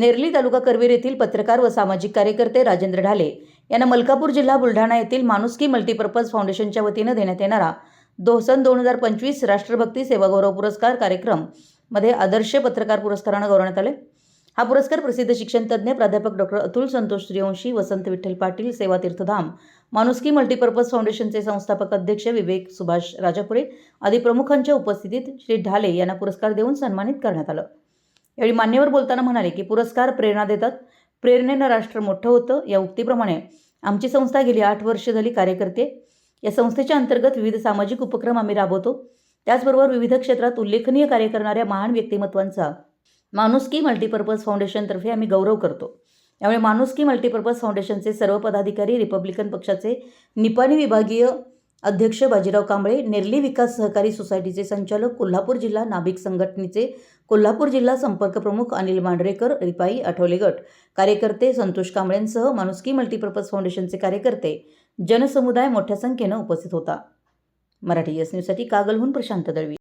नेरली तालुका करवीर येथील पत्रकार व सामाजिक कार्यकर्ते राजेंद्र ढाले यांना मलकापूर जिल्हा बुलढाणा येथील माणुसकी मल्टीपर्पज फाउंडेशनच्या वतीनं देण्यात येणारा दो सन दोन हजार पंचवीस राष्ट्रभक्ती सेवागौरव पुरस्कार कार्यक्रममध्ये आदर्श पत्रकार पुरस्कारानं गौरवण्यात आले. हा पुरस्कार प्रसिद्ध शिक्षणतज्ज्ञ प्राध्यापक डॉक्टर अतुल संतोष सूर्यवंशी वसंत विठ्ठल पाटील सेवा तीर्थधाम माणुसकी मल्टीपर्पज फाउंडेशनचे संस्थापक अध्यक्ष विवेक सुभाष राजापुरे आदी प्रमुखांच्या उपस्थितीत श्री ढाले यांना पुरस्कार देऊन सन्मानित करण्यात आलं. यावेळी मान्यवर बोलताना म्हणाले की पुरस्कार प्रेरणा देतात. प्रेरणेनं राष्ट्र मोठं होतं. या उक्तीप्रमाणे आमची संस्था गेली आठ वर्ष झाली कार्य करते या संस्थेच्या अंतर्गत विविध सामाजिक उपक्रम आम्ही राबवतो. त्याचबरोबर विविध क्षेत्रात उल्लेखनीय कार्य करणाऱ्या महान व्यक्तिमत्वांचा माणुसकी मल्टीपर्पज फाउंडेशनतर्फे आम्ही गौरव करतो. यामुळे माणुसकी मल्टीपर्पज फाउंडेशनचे सर्व पदाधिकारी रिपब्लिकन पक्षाचे निपाणी विभागीय अध्यक्ष बाजीराव कांबळे नेरली विकास सहकारी सोसायटीचे संचालक कोल्हापूर जिल्हा नाभिक संघटनेचे कोल्हापूर जिल्हा संपर्क प्रमुख अनिल मांढरेकर रिपाई आठवले गट. कार्यकर्ते संतोष कांबळेंसह माणुसकी मल्टीपर्पज फाउंडेशनचे कार्यकर्ते जनसमुदाय मोठ्या संख्येनं उपस्थित होता. मराठी एस न्यूजसाठी कागलहून प्रशांत दळवी.